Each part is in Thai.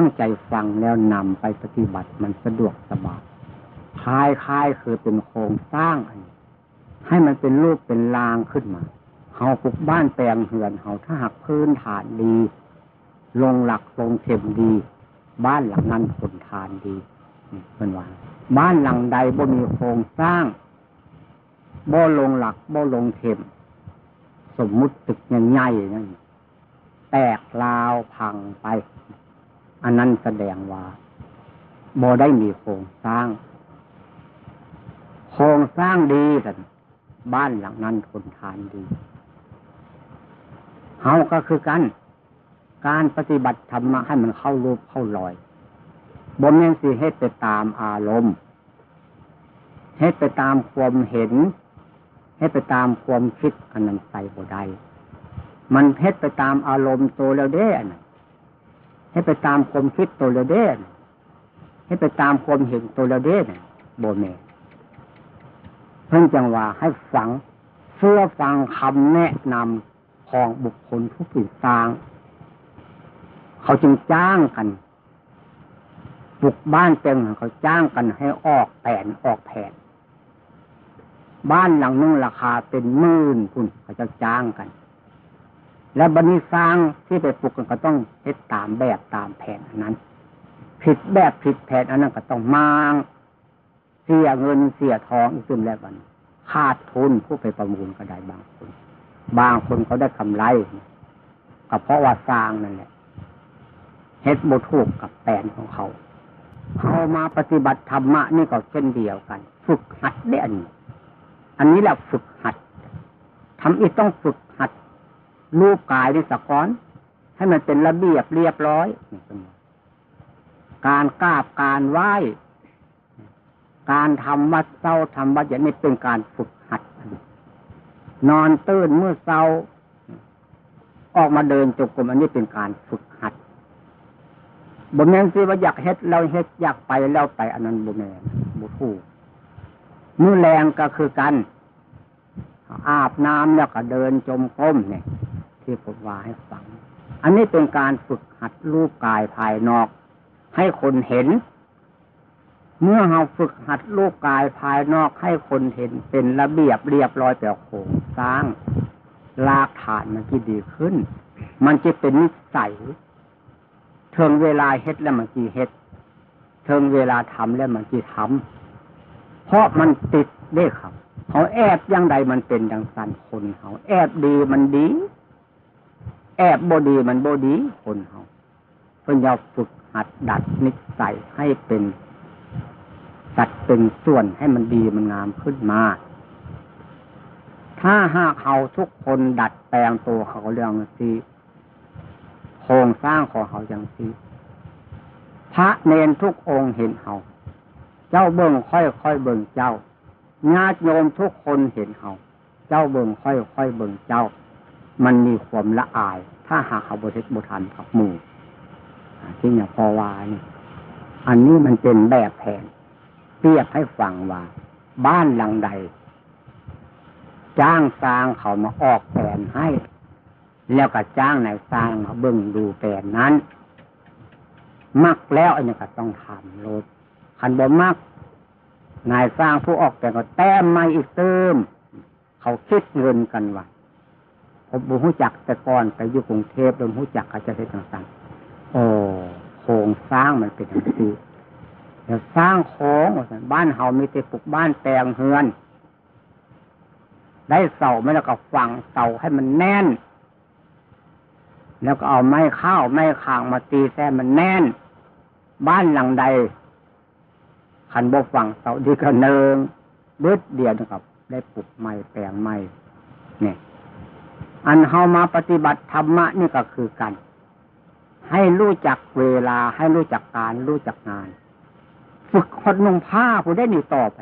ถ้าหากเขาตั้งใจฟังแล้วนำไปปฏิบัติมันสะดวกสบายคลายคลายคือเป็นโครงสร้างอันให้มันเป็นรูปเป็นรางขึ้นมาเขาปลูกบ้านแปลงเหือนเขาถ้าหากพื้นฐานดี ลงหลักลงเข็มดี บ้านหลังนั้นผลทานดีเป็นว่าบ้านหลังใดบ่มีโครงสร้างบ่ลงหลักบ่ลงเข็ม สมมุติตึกใหญ่ๆนั่นแตกลาวพังไป อันนั้นแสดงว่าบ่ได้มีโครงสร้าง โครงสร้างดีแต่บ้านหลังนั้นทนทานดีเฮาก็คือกัน การปฏิบัติธรรมให้มันเข้ารูปเข้ารอยบ่แม่นสิเฮ็ดไปตามอารมณ์เฮ็ดไปตามความเห็นเฮ็ดไปตามความคิดอันนั้นใส่บ่ได้มันเฮ็ดไปตามอารมณ์โตแล้วเด้อันนั้น เฮ็ดไปตามความคิดตัวแล้วเด้นนั้ไปตามความเห็นตัวแล้วเด้น่ะบ่แม่นเพิ่งจังว่าให้ฟังเพื่อฟังคำแนะนำของบุคคลผู้ผิดต่าง เขาจึงจ้างกันปลุกบ้านเต็มเขาจ้างกันให้ออกแผนออกแผน บ้านหลังนึงราคาเป็นหมื่นคุณเขาจะจ้างกัน และบันิสร้างที่ไปปลุกกันก็ต้องเฮ็ดตามแบบตามแผนอันนั้น ผิดแบบผิดแผนอันนั้นก็ต้องมางเสียเงินเสียทองอีกตึมแล้วกันขาดทุนผู้ไปประมูลก็ได้บางคน บางคนเขาได้กำไรก็เพราะว่าสร้างนั่นแหละเฮ็ดบถูกกับแปนของเขาเขามาปฏิบัติธรรมะนี่ก็เช่นเดียวกัน ฝึกหัดได้อันนี้อันนี้แหละฝึกหัดทำอีกต้องฝึกหัด รูปกายด้วยสะก้อน ให้มันเป็นระเบียบเรียบร้อย การกราบการไหว้ การทำวัดเศร้าทำวัดอย่างนี้เป็นการฝึกหัด นอนตื่นเมื่อเศร้า ออกมาเดินจงกรมอันนี้เป็นการฝึกหัดบ่แมนสิว่าอยากเฮ็ดเราเฮ็ดอยากไปแล้วไปอันนั้นบ่แมนบ่ถูกมือแรงก็คือกันอาบน้ำแล้วก็เดินจมก้มเนี่ย ที่ผมว่าให้ฟัง อันนี้เป็นการฝึกหัดรูปกายภายนอก ให้คนเห็น เมื่อเราฝึกหัดรูปกายภายนอกให้คนเห็นเป็นระเบียบเรียบร้อยแต่โครงสร้างรากฐานมันที่ดีขึ้น มันจะเป็นนิสัยเทิงเวลาเฮ็ดแล้วมันจีเฮ็ดเทิงเวลาทำแล้วมันจีทำเพราะมันติดเด้ครับเขาแอบยังใดมันเป็นดังสันคนเขาแอบดีมันดี แอบบดีมันบดีคนเขาเพื่อนยาฝึกหัดดัดนิสัยให้เป็นสัดเป็นส่วนให้มันดีมันงามขึ้นมา ถ้าหากเขาทุกคนดัดแปลงตัวเขาเรื่องสีโครงสร้างของเขาอย่างสีพระเนนทุกองค์เห็นเขาเจ้าเบิ่งค่อยค่อยเบิ่งเจ้าญาติโยมทุกคนเห็นเขาเจ้าเบิ่งค่อยค่อยเบิ่งเจ้า มันมีความละอาย ถ้าหากเขาบริสุทธิ์บุทันกับมู่ที่อย่างพอวานี่อันนี้มันเป็นแบบแผนเปรียบให้ฟังว่า บ้านหลังใด จ้างสร้างเขามาออกแผนให้ แล้วก็จ้างนายสร้างมาเบิ่งดูแผนนั้น มักแล้วอันนี้ก็ต้องทำโลดคันบ่มักนายสร้างผู้ออกแต่ก็แต้มมาอีกเติม เขาคิดเงินกันว่า บูฮู้จักแต่ก่อนไปอยู่กรุงเทพโดนฮู้จักอาจจะเป็นต่างๆโอ้โครงสร้างมันเป็นอย่างนี้เดี๋ยวสร้างโค้งบ้านเฮามีแต่ปลูกบ้านแปลงเฮือน ได้เสาไม่แล้วก็ฝังเสาให้มันแน่น แล้วก็เอาไม้ข้าวไม้คางมาตีแท้มันแน่น บ้านหลังใดขันบกฝังเสาดีก็เนิงเบิดเดียวนะครับ ได้ปลูกไม้แปลงไม้เนี่ย อันเฮามาปฏิบัติธรรมะนี่ก็คือกัน ให้รู้จักเวลาให้รู้จักการรู้จักงาน ฝึกคนนุ่งผ้าผู้ได้นี่ต่อไป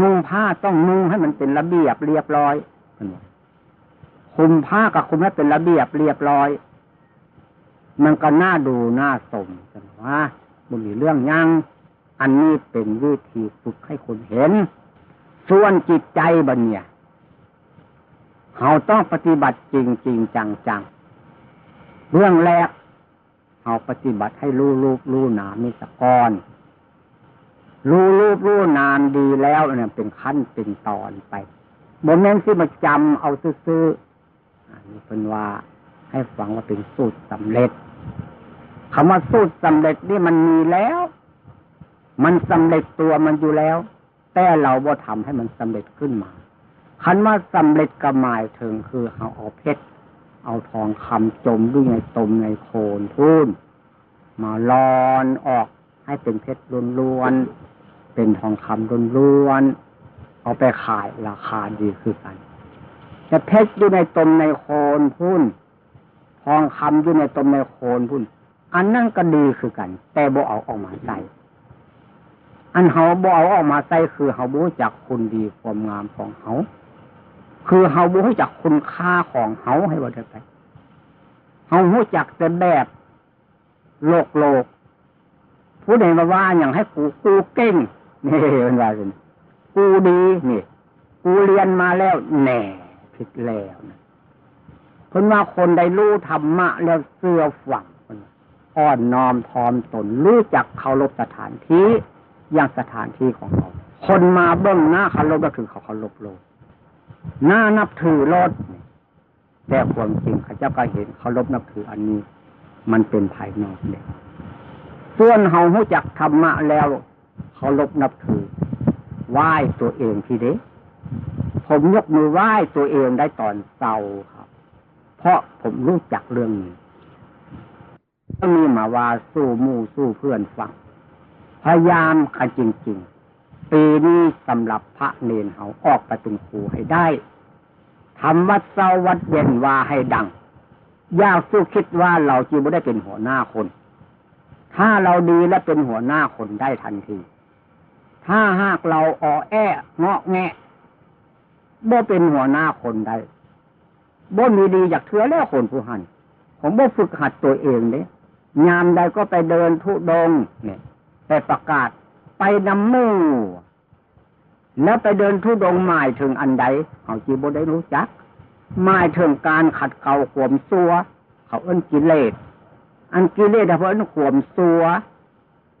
นุ่งผ้าต้องนุ่งให้มันเป็นระเบียบเรียบร้อยคุมผ้ากับคุมให้เป็นระเบียบเรียบร้อย มันก็น่าดูน่าสมกันว่าบุมีเรื่องยังอันนี้เป็นวิธีฝึกให้คนเห็น ส่วนจิตใจบันเนี่ย เราต้องปฏิบัติจริงจริงจังจังเรื่องแรกเอาปฏิบัติให้รู้รูปรู้นามนี่สก้อนรู้รูปรู้นามดีแล้วเนี่ยเป็นขั้นเป็นตอนไปโมเมนต์ที่มาจำเอาซื่อๆอนนี้เป็นว่าให้ฟังว่าเป็นสูตรสำเร็จคำว่าสูตรสำเร็จนี่มันมีแล้ว มันสำเร็จตัวมันอยู่แล้ว แต่เราบ่ทำให้มันสำเร็จขึ้นมา คันว่าสำเร็จก็หมายถึงคือเอาเอาเพชรเอาทองคำจมด้วยในตมในโคนทุ่นมาลอนออกให้เป็นเพชรล้วนๆเป็นทองคำล้วนๆเอาไปขายราคาดีคือกันแต่เพชรอยู่ในตมในโคนพุ่นทองคำอยู่ในตมในโคนพุ่น อันนั่นก็ดีคือกัน แต่บ่เอาออกมาใส่อันเฮาบ่เอาออกมาใส่คือเฮาบูจักคุณดีความงามของเฮา คือเฮาบ่รู้จักคุณค่าของเฮาให้ว่าได้ไปเฮารู้จักแต่แบบโลกโลก ผู้ใดมาว่าอย่างให้กูกูเก่งนี่มันว่าสิกูดีนี่กูเรียนมาแล้วแหน่ผิดแล้วนะเพิ่นว่าคนได้รู้ธรรมะแล้วเสื่อฝังเพิ่นอ่อนน้อมทอมตนรู้จักเคารพสถานที่อย่างสถานที่ของเราคนมาเบื้องหน้าเคารพก็คือเขาเคารพโลก หน้านับถือรถแต่ความจริงข้าเจ้าก็เห็นเคารพนับถืออันนี้ มันเป็นภายนอกเลยส่วนเฮารู้จักธรรมะแล้วเคารพนับถือไหว้ตัวเองทีเด้ผมยกมือไหว้ตัวเองได้ตอนเศร้าครับ เพราะผมรู้จักเรื่องนี้ก็มีมาว่าสู้มู่สู้เพื่อนฟังพยายามกันจริง ๆ ปีนี้สำหรับพระเนนเขาออกไปเป็นครูให้ได้ทำวัดเศร้าวัดเย็นว่าให้ดัง อยาสู้คิดว่าเราจีบ่ได้เป็นหัวหน้าคน ถ้าเราดีและเป็นหัวหน้าคนได้ทันที ถ้าหากเราอ่อแอเงาะแงะบ่เป็นหัวหน้าคนได้บ่มีดีอยากเถือแล้วคนผู้หันผมบ่ฝึกหัดตัวเองเนี่ยยามใดก็ไปเดินทุดงเนี่ยไปประกาศ ไปนำมู่ แล้วไปเดินทุดงหมายถึงอันใดเขาจีบได้รู้จักหมายถึงการขัดเกลาขวมซัว เขาเอิ้นกิเลสอันกิเลสเพราะเอิ้นขวมซัว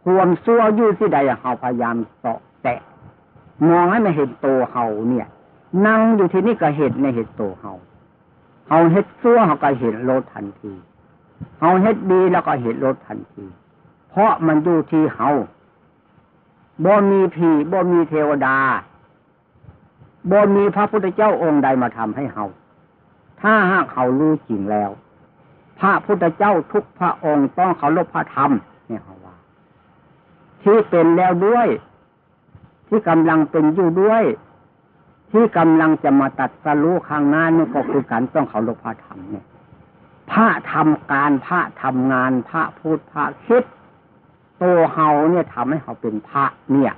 ขวมซัวยู่ที่ใดเขาพยายามเสาะแตะมองให้มันเห็นตัวเขาเนี่ย นั่งอยู่ที่นี่ก็เห็นในเห็นตัวเขาเขาเฮ็ดซัวเขาก็เห็นโลดทันทีเขาเฮ็ดดีแล้วก็เห็นโลดทันที เพราะมันอยู่ที่เฮา บ่มีผีบ่มีเทวดาบ่มีพระพุทธเจ้าองค์ใดมาทำให้เฮาถ้าหากเขารู้จริงแล้ว พระพุทธเจ้าทุกพระองค์ต้องเคารพพระธรรมเนี่ยเขาว่า ที่เป็นแล้วด้วย ที่กำลังเป็นอยู่ด้วย ที่กำลังจะมาตัดสรู้ข้างหน้านี่ก็คือการต้องเคารพพระธรรมเนี่ยพระทำการพระทำงานพระพูดพระคิด ตัวเฮาเนี่ยทำให้เขาเป็นพระเนี่ย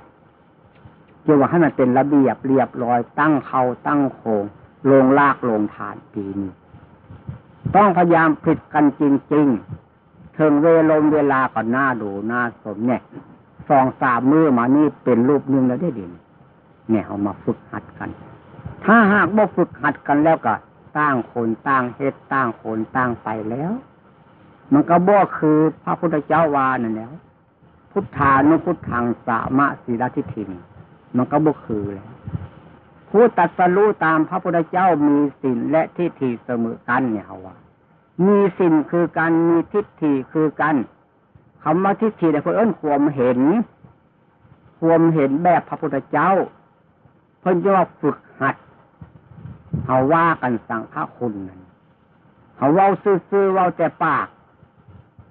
จะว่าให้มันเป็นระเบียบเรียบร้อยตั้งเขาตั้งโคงลงลากลงฐานปีนต้องพยายามผิดกันจริงๆถึงเวลมเวลาก็น่าดูหน่าสนเนี่ยสองสามมือมานี่เป็นรูปหนึ่งแล้วได้ดินเนี่ยเอามาฝึกหัดกัน ถ้าหากบ่ฝึกหัดกันแล้วก็ตั้งคนตั้งเฮ็ดตั้งคนตั้งไปแล้ว มันก็บ่คือพระพุทธเจ้าวานั่นแล้ว พุทธานุพุทธังสามะสีลทิทินมันก็บ่คือแล้วผู้ตัดสรู้ตามพระพุทธเจ้ามีสินและทิฏฐิเสมอกันเนี่ยเขาว่ามีสินคือการมีทิฏฐิคือกันคำว่าทิฏฐิเนี่ยเพื่อเอิ้นความเห็น ความเห็นแบบพระพุทธเจ้า เพิ่นจะว่าฝึกหัดเขาว่ากันสั่งพระคุณนั่นเขาเว้าซื่อๆเว้าแต่ปาก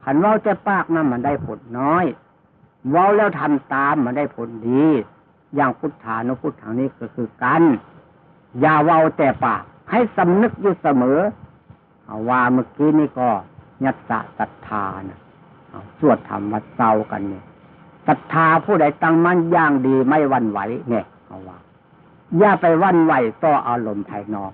ขันเว้าแต่ปากนั่นมันได้ผลน้อย ว้าแล้วทำตามมันได้ผลดี อย่างพุทธานุพุทธังนี้ก็คือกัน อย่าเว้าแต่ปากให้สำนึกอยู่เสมอเอาว่าเมื่อกี้นี่ก็ยัตสะศรัทธานะสวดธรรมวัดเศร้ากันเนี่ยศรัทธาผู้ใดตั้งมั่นย่างดีไม่วันไหวเนี่ยเอาว่า อย่าไปวันไหวต่ออารมณ์ภายนอก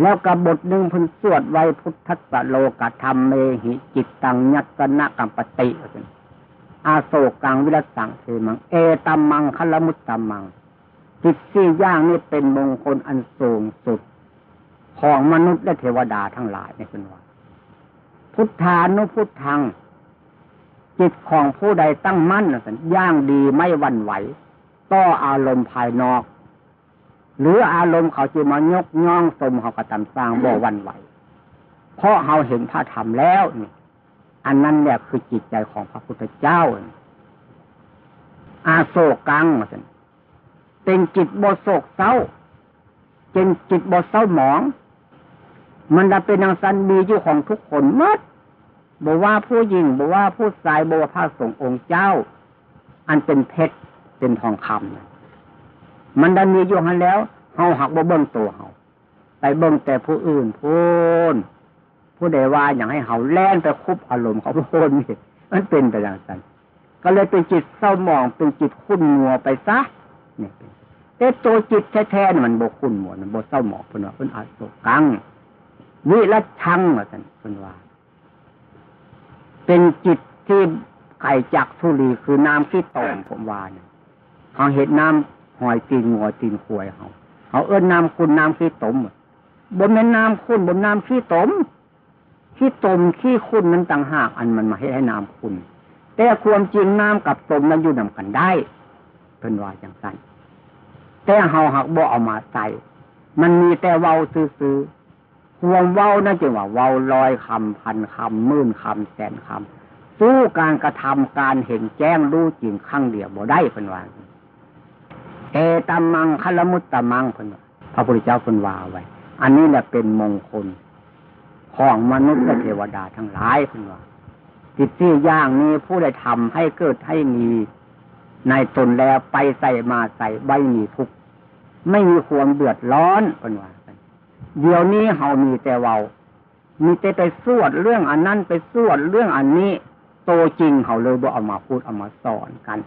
แล้วกับบทหนึ่งพันสวดไว้พุทธสโลกธรรมเมหิจิตตังยัตนะกัมปติ อาโศกังวิรัสังเทมัง เอตัมมังคลมุตตัมมัง จิตสี่อย่างนี้เป็นมงคลอันสูงสุด ของมนุษย์และเทวดาทั้งหลายในคุณว่าพุทธานุพุทธัง จิตของผู้ใดตั้งมั่นสันย่างดีไม่วันไหว ต่ออารมณ์ภายนอก หรืออารมณ์เขาจะมายกย่องสมเขากระทำสร้างบ่วันไหว เพราะเขาเห็นพระธรรมแล้วนี่ อันนั้นเนี่ยคือจิตใจของพระพุทธเจ้า อาโศกังสันเป็นจิตบโศกเศร้าเป็นจิตบเศร้าหมอง มันจะเป็นนางสันมีอยู่ของทุกคนมัดบอกว่าผู้หญิงบอกว่าผู้ชายบอกว่าพระสงฆ์องค์เจ้า อันเป็นเพชรเป็นทองคำมันได้มีอยู่หันแล้วเฮาหักบ่เบิ้งตัวเฮาไปเบิ้งแต่ผู้อื่นพูน ผู้ใดว่าอย่างให้เฮาแล่นไปคุบอารมณ์เขาพูนนี่มันเป็นไปอย่างนั้นก็เลยเป็นจิตเศร้าหมองเป็นจิตขุ่นมัวไปซะเนี่ยแต่ตัวจิตแท้ๆมันบกขุ่นมัวมันบกเศร้าหมองเพิ่นว่าเพิ่นอาโศกังวิรัชังว่าท่านเพิ่นว่า เป็นจิตที่ไข่จักทุลีคือน้ำที่ต่อมผมว่าเนี่ยเขาเห็นน้ำหอยตีนงัวตีนขวยเขาเขาเอิ้นน้ำคุณน้ำขี้ตมบนแม่น้ำคุณบนน้ำขี้ตม ขี้ตมขี้คุณนั้นต่างหากอันมันมาให้ให้น้ำคุณ แต่ความจริงน้ำกับตมนั้นอยู่นำกันได้เป็นว่าอย่างนั้นแต่เฮาหักบ่เอามาใส่มันมีแต่เว้าซื้อๆความเว้านั่นจึงว่าเว้าลอยคำพันคำหมื่นคำแสนคำสู้การกระทำการเห็นแจ้งรู้จริงข้างเดียวบ่ได้เป็นว่าเอตัมมังคลมุตตมังเป็นพระพุทธเจ้าเป็นว่าไว้ อันนี้แหละเป็นมงคล ของมนุษย์และเทวดาทั้งหลายเป็นว่าจิตที่ย่างนี้ผู้ใดทำให้เกิดให้มีในตนแล้วไปใส่มาใส่ใบมีทุกไม่มีความเดือดร้อนเป็นว่าเดี๋ยวนี้เฮามีแต่เวามีแต่ไปสวดเรื่องอันนั้นไปสวดเรื่องอันนี้ โตจริงเขาเลยบ่เอามาพูดเอามาสอนกัน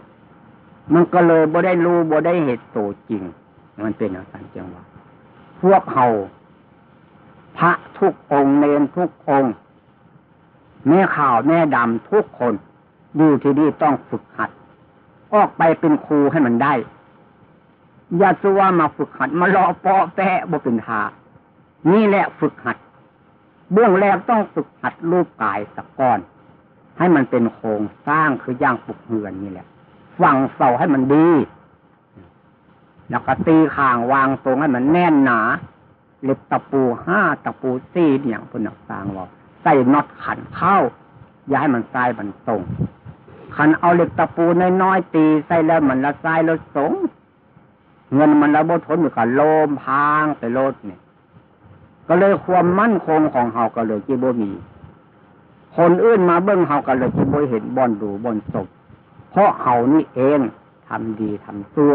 มันก็เลยบ่ได้รู้บ่ได้เหตุโตจริง มันเป็นอย่างนั้นจังว่าพวกเขา พระทุกองค์เนนทุกองค์ แม่ข่าวแม่ดำทุกคนอยู่ที่นี่ต้องฝึกหัด ออกไปเป็นครูให้มันได้ อย่าสัวมาฝึกหัด มาลอปอแปะบ่เป็นทานี่แหละฝึกหัด เบื้องแรกต้องฝึกหัดรูปกายสักก้อน ให้มันเป็นโครงสร้างคือย่างปลุกเหือนนี่แหละฝังเสาให้มันดี แล้วก็ตีข่างวางตรงให้มันแน่นหนา เล็บตะปูห้าตะปูสี่อย่างพนักสางว่าใส่น็อตขันเข้า อย่าให้มันทรายมันตรงขันเอาเหล็กตะปูน้อยๆตีใส่แล้วมันละทรายลดสง เงินมันละบทนเหมันก็โลมพางไปโลดเนี่ย ก็เลยความมั่นคงของเฮาก็เลยจีบมี คนอื่นมาเบิ้งเฮาก็เลยจีบเห็นบอนดูบอนศพเพราะเฮานี่เองทำดีทำตัว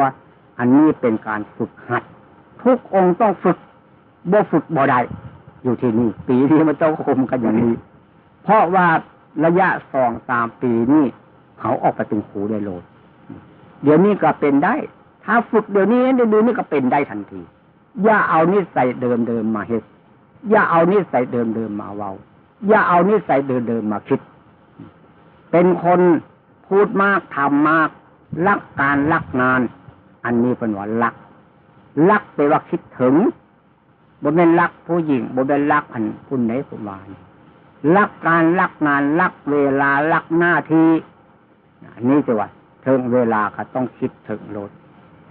อันนี้เป็นการฝึกหัด ทุกองค์ต้องฝึก บ่ฝึกบ่ได้อยู่ที่นี่ปีนี้มันต้องคมกันอย่างนี้ เพราะว่าระยะสองสามปีนี้เขาออกไปเป็นครูได้โลดเดี๋ยวนี้ก็เป็นได้ ถ้าฝึกเดี๋ยวนี้เดี๋ยวนี้ก็เป็นได้ทันที อย่าเอานิสัยเดิมเดิมมาเฮ็ดอย่าเอานิสัยเดิมเดิมมาเว้าอย่าเอานิสัยเดิมเดิมมาคิด เป็นคนพูดมากทำมากรักการรักงาน อันนี้เป็นว่ารักรักแปว่าคิดถึง บ่เป็นรักผู้หญิงบ่เป็นรักอันผู้ไหนผู้วานรักการรักงานรักเวลารักหน้าที่นนี้จะว่าถึงเวลาก็ต้องคิดถึงรถ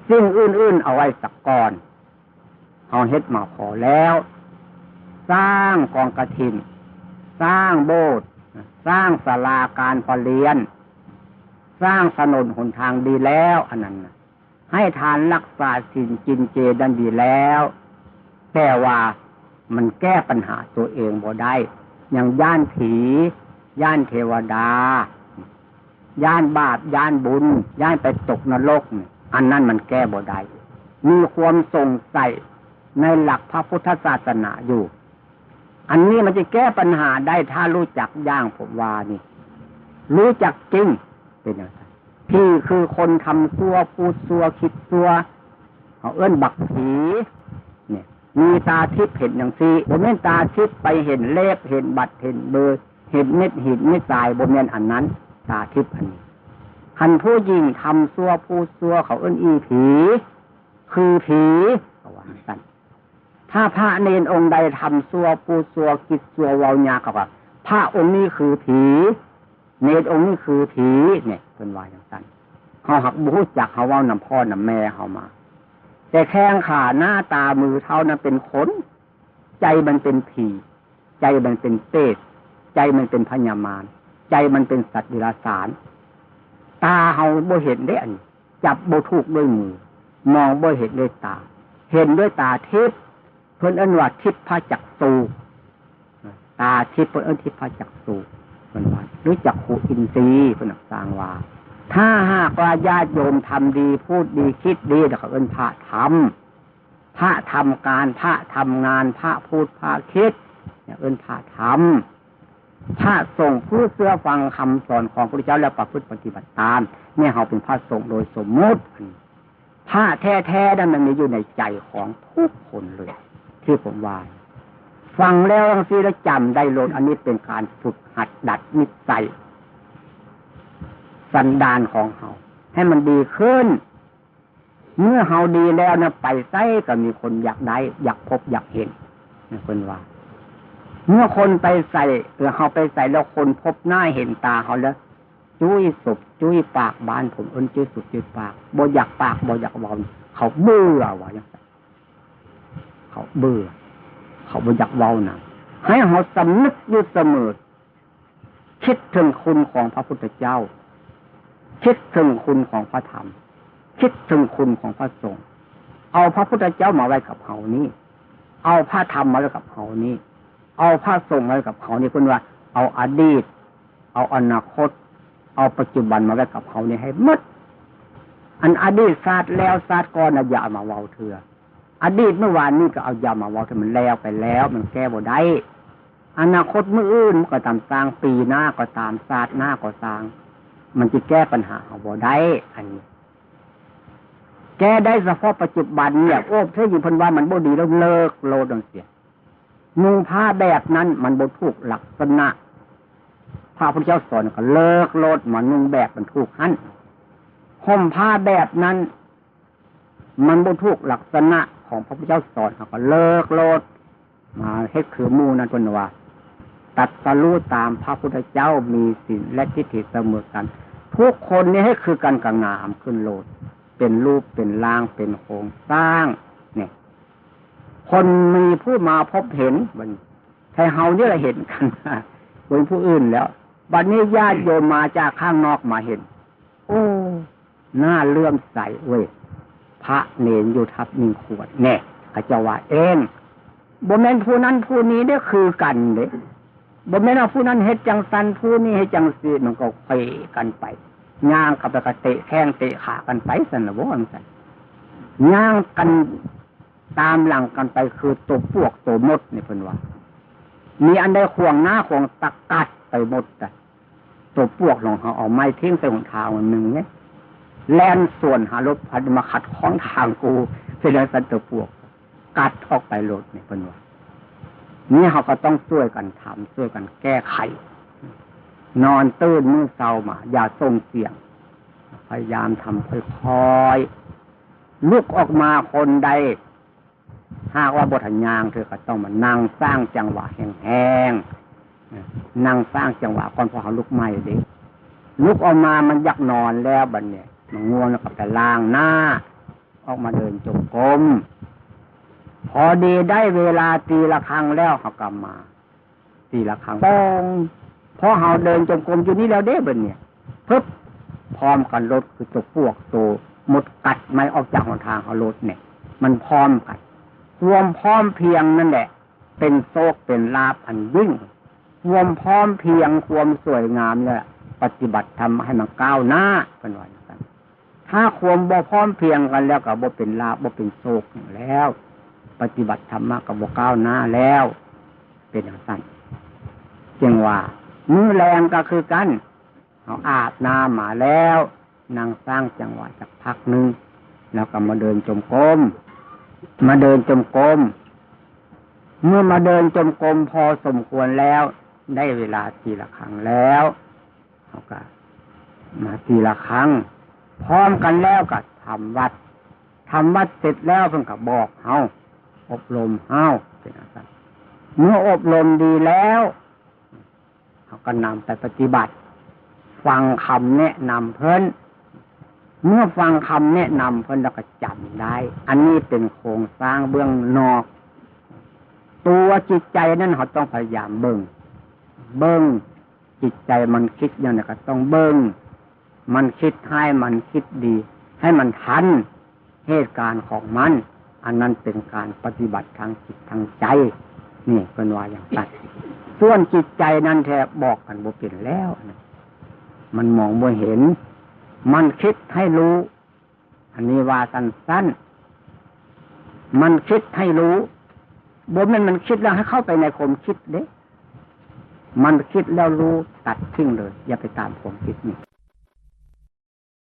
สิ่งอื่นๆเอาไว้สักก่อนเอาเฮ็ดมาพอแล้ว สร้างกองกระถินสร้างโบสถ์สร้างศาลาการประเรียน สร้างถนนหนทางดีแล้ว อันนั้นให้ทานรักษาสินจินเจดันดีแล้ว แต่ว่ามันแก้ปัญหาตัวเองบ่ได้อย่างย่านผีย่านเทวดา ย่านบาปย่านบุญ ย่านไปตกนรก อันนั้นมันแก้บ่ได้มีความสงสัยในหลักพระพุทธศาสนาอยู่ อันนี้มันจะแก้ปัญหาได้ถ้ารู้จักย่างผมว่านี่ รู้จักจริงเป็นอย่างไรพี่คือคนทำซัวพูดซัวคิดซัวเขาเอื้นบักผี มีตาทิพย์เห็นอย่างซีบนเม่นตาทิพย์ไปเห็นเลขเห็นบัตรเห็นเบอร์ เห็นเม็ดเหินเม็ดทรายบนเม่นอันนั้น ตาทิพย์อันนี้คันผู้ยิงทำซัวพูดซัวเขาเอื้นอีผี คือผีเขาว่าสั้นถ้าพระเนนองค์ใดทำซัวปูซัวกิดซัววาวยากับพระองค์นี้คือผี เนตรองค์นี้คือผีเนี่ยเป็นวายอย่างนั้นเขาหักบูจักเขาว่านำพ่อนำแม่เขามา แต่แข้งขาหน้าตามือเท้านั้นเป็นขนใจมันเป็นผีใจมันเป็นเปรตใจมันเป็นพญามารใจมันเป็นสัตว์ดิลสาร ตาเฮาบ่เห็นได้อันจับบ่ถูกด้วยมือ มองบ่เห็นด้วยตา เห็นด้วยตาทิพย์เพิ่นอันว่าทิพย์พระจักสูตาทิพย์เพิ่นอันทิพย์พระจักสูเพิ่นว่ารู้จักขูอินทรีย์เพิ่นสร้างว่า ถ้าหากว่าญาติโยมทำดีพูดดีคิดดีเดี๋ยวเขาเอิ้นพระทำพระทำการพระทำงานพระพูดพระคิดเนี่ยเอิ้นพระทำพระส่งผู้เสื้อฟังคำสอนของพระเจ้าแล้วประพฤติปฏิบัติตาม เนี่ยเขาเป็นพระสงฆ์โดยสมมติพระแท้ๆนั้นมันมีอยู่ในใจของทุกคนเลย ที่ผมว่าฟังแล้วทั้งสี่แล้วจำได้โลดอันนี้เป็นการฝึกหัดดัดนิสัย สันดานของเขา ให้มันดีขึ้น เมื่อเฮาดีแล้วนะไปไส้ก็มีคนอยากได้ อยากพบอยากเห็นนะคนว่า เมื่อคนไปใส่เออเขาไปใส่แล้วคนพบหน้าเห็นตาเขาแล้วจุ้ยศพจุ้ยปากบานผมเอินจุ้ยสุดจุ้ยปากบ่อยากปากบ่อยากวอนเขาเบื่อวะยังไงเขาเบื่อ เขาบ่อยากเว้านะให้เขาสำนึกอยู่เสมอคิดถึงคุณของพระพุทธเจ้า คิดถึงคุณของพระธรรม คิดถึงคุณของพระสงฆ์เอาพระพุทธเจ้ามาไว้กับเขานี้ เอาพระธรรมมาไว้กับเขานี้ เอาพระสงฆ์มาไว้กับเขานี้คุณว่า เอาอดีต เอาอนาคต เอาปัจจุบันมาไว้กับเขานี้ให้มดอันอดีตศาสตร์แล้วศาสตร์ก่อนอย่ามาเว้าเถื่ออดีตเมื่อวานนี้ก็เอายามาเว้าที่มันแล้วไปแล้ว มันแก้บ่ได้อนาคตเมื่ออื่นก็ตามสร้างปีหน้าก็ตามศาสตร์หน้าก็สร้าง มันจะแก้ปัญหาเอาบ่ได้อันนี้ แก้ได้เฉพาะปัจจุบันเนี่ยโอ้เท่อยู่พันว่ามันบ่ดีแล้วเลิกโลดังเสียนุ่งผ้าแบบนั้นมันบ่ถูกหลักษณะพระพุทธเจ้าสอนก็เลิกโลดมานุ่งแบบมันถูกหันห่มผ้าแบบนั้น มันบ่ถูกหลักษณะของพระพุทธเจ้าสอนก็เลิกโลดมาเฮ็ดคือมูนั่นคนว่า ตัดสรู้ตามพระพุทธเจ้ามีศีลและทิฏฐิเสมอกัน ทุกคนนี่ให้คือกันกับงามขึ้นโลด เป็นรูปเป็นร่างเป็นโครงสร้างเนี่ยคนมีผู้มาพบเห็นมันใช่เฮาเนี่ยเห็นกันคนผู้อื่นแล้วบัดนี้ญาติโยมมาจากข้างนอกมาเห็น โอ้หน้าเลื่อมใสเว้ยพระเนนอยู่ทับหนึ่งขวดแน่ข้าเจ้าว่าเองบ่แม่นผู้นั้นผู้นี้ได้คือกันเด้ บ่แม่น่าผู้นั้นเฮ็ดจังสันผู้นี้เฮ็ดจังสีมันก็ไปกันไปย่างกับกระเตะแข้งเตะขากันไปสันนะบ่อันสันย่างกันตามหลังกันไปคือตัวพวกตัวมดนี่เพิ่นว่า มีอันใดข่วงหน้าข่วงตะกัดไปหมดแต่ตัวพวกของเขาเอาไม้ทิ้งใส่หนทางมันหนึ่งเนี่ยแล่นส่วนหารถพัดมาขัดข้องทางกูเป็นสันตัวพวก กัดออกไปรถนี่ยเป็นว่า นี่เขาก็ต้องช่วยกันทำช่วยกันแก้ไข นอนตื่นมือเศร้ามา อย่าส่งเสียง พยายามทำค่อยๆลุกออกมาคนใดหากว่าบทยางเธอก็ต้องมานั่งสร้างจังหวะแห้งๆนั่งสร้างจังหวะก่อนพอเขาลุกใหม่ดิลุกออกมามันอยากนอนแล้วบัดเนี่ยมันง่วงแล้วก็ไปล้างหน้า ออกมาเดินจงกรม พอดีได้เวลาตีละครั้งแล้วเขากลับมา ตีละครั้งปองพอเขาเดินจงกรมอยู่นี่แล้วเด้บนเนี่ยปึ๊บพร้อมกันรถคือตัวพวกตัวหมดกัดไม่ออกจากหนทางเขารถเนี่ย มันพร้อมกันรวมพร้อมเพียงนั่นแหละ เป็นโซกเป็นลาบอันยิ่งรวมพร้อมเพียงความสวยงามเนี่ยปฏิบัติทำให้มันก้าวหน้าเป็นวันกันถ้าความบ่พร้อมเพียงกันแล้วกับบ่เป็นลาบบ่เป็นโศกแล้ว ปฏิบัติธรรมะกับบก้าวหน้าแล้ว เป็นอย่างนั้นจึงว่ามือแรงก็คือกันเอาอาบน้ำมาแล้วนั่งสร้างจังหวะจากพักหนึ่งแล้วก็มาเดินจมกรมมาเดินจมกรมเมื่อมาเดินจมกรมพอสมควรแล้ว ได้เวลาทีละครั้งแล้วเขาก็มาทีละครั้ง พร้อมกันแล้วก็ทำวัดทำวัดเสร็จแล้วเพิ่งก็บอกเฮา อบรมเฮาเป็นอะไรเมื่ออบรมดีแล้วเราก็นำไปปฏิบัติ ฟังคำแนะนำเพิ่นเมื่อฟังคำแนะนำเพิ่นแล้วก็จำได้ อันนี้เป็นโครงสร้างเบื้องนอก ตัวจิตใจนั่นเขาต้องพยายามเบิ่งเบิ่งจิตใจมันคิดอย่างนี้ก็ต้องเบิ่งมันคิดให้มันคิดดี ให้มันทันเหตุการณ์ของมัน อันนั้นเป็นการปฏิบัติทางจิตทางใจ นี่เป็นว่าอย่างนั้นส่วนจิตใจนั้นแทบบอกกันบ่เป็นแล้วนะมันมองบ่เห็น มันคิดให้รู้ อันนี้ว่าสั้นๆมันคิดให้รู้บ่ม่นมันคิดแล้วให้เข้าไปในความคิดเด้ มันคิดแล้วรู้ตัดทิ้งเลย อย่าไปตามความคิดนี่